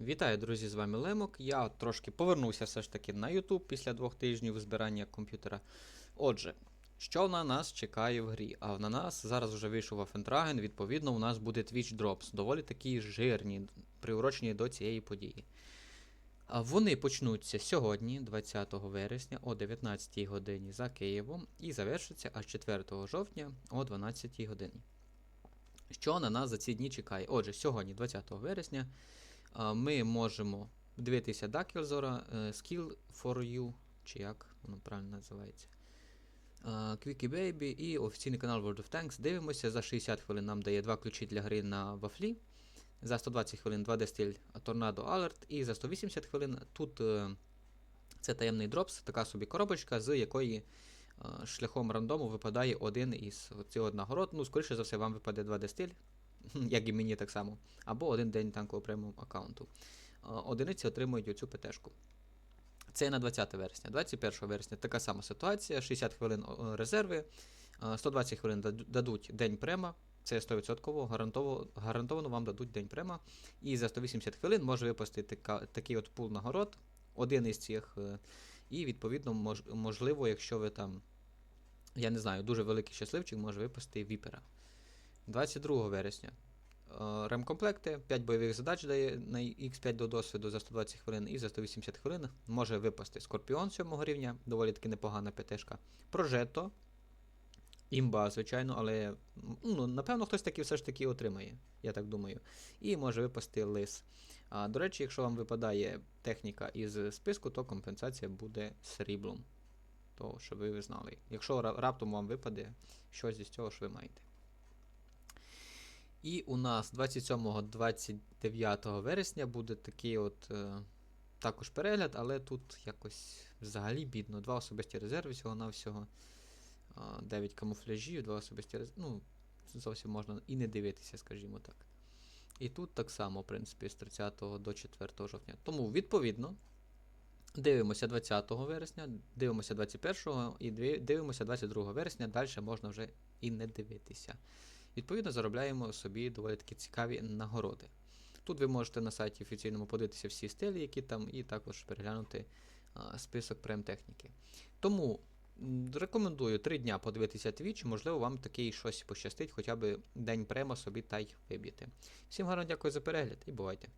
Вітаю, друзі, з вами Лемок. Я трошки повернувся все ж таки на YouTube після двох тижнів збирання комп'ютера. Отже, що на нас чекає в грі? А на нас зараз вже вийшов Афентраген, відповідно, у нас буде Twitch Drops, доволі такі жирні, приурочені до цієї події. Вони почнуться сьогодні, 20 вересня, о 19 годині за Києвом, і завершаться аж 4 жовтня о 12 годині. Що на нас за ці дні чекає? Отже, сьогодні, 20 вересня, ми можемо дивитися Дакелзора, е, Skill for You, чи як воно правильно називається. Quickie Baby і офіційний канал World of Tanks. Дивимося, за 60 хвилин нам дає два ключі для гри на вафлі. За 120 хвилин 2D стиль Tornado Alert. І за 180 хвилин тут е, це таємний дропс, така собі коробочка, з якої е, шляхом рандому випадає один із цих нагород. Ну, скоріше за все, вам випаде 2D стиль, як і мені так само. Або один день танкового преміум аккаунту. Е, Одиниці отримують оцю ПТшку. Це на 20 вересня. 21 вересня така сама ситуація. 60 хвилин резерви, е, 120 хвилин дадуть день према. Це 100% гарантово, гарантовано вам дадуть день према. І за 180 хвилин може випасти така, такий от пул нагород, один із цих. е, І відповідно, мож, можливо, якщо ви там, я не знаю, дуже великий щасливчик, може випасти віпера. 22 вересня. Е, Ремкомплекти, 5 бойових задач дає на X5 до досвіду за 120 хвилин і за 180 хвилин може випасти Скорпіон 7 рівня, доволі таки непогана ПТшка. Прожето. Імба, звичайно, але ну, напевно хтось таки все ж таки отримає, я так думаю. І може випасти лис. А, до речі, якщо вам випадає техніка із списку, то компенсація буде сріблом. То, щоб ви знали. Якщо раптом вам випаде щось із цього, що ви маєте. І у нас 27-29 вересня буде такий от е, також перегляд, але тут якось взагалі бідно. Два особисті резерви всього-навсього. 9 камуфляжів, два особисті резерви. Ну, зовсім можна і не дивитися, скажімо так. І тут так само, в принципі, з 30 до 4 жовтня. Тому, відповідно, дивимося 20 вересня, дивимося 21 і дивимося 22 вересня, далі можна вже і не дивитися. Відповідно, заробляємо собі доволі такі цікаві нагороди. Тут ви можете на сайті офіційному подивитися всі стилі, які там, і також переглянути а, список прем-техніки. Тому рекомендую 3 дня подивитися Twitch, можливо, вам такий щось пощастить, хоча б день према собі та й виб'єте. Всім гарно дякую за перегляд і бувайте!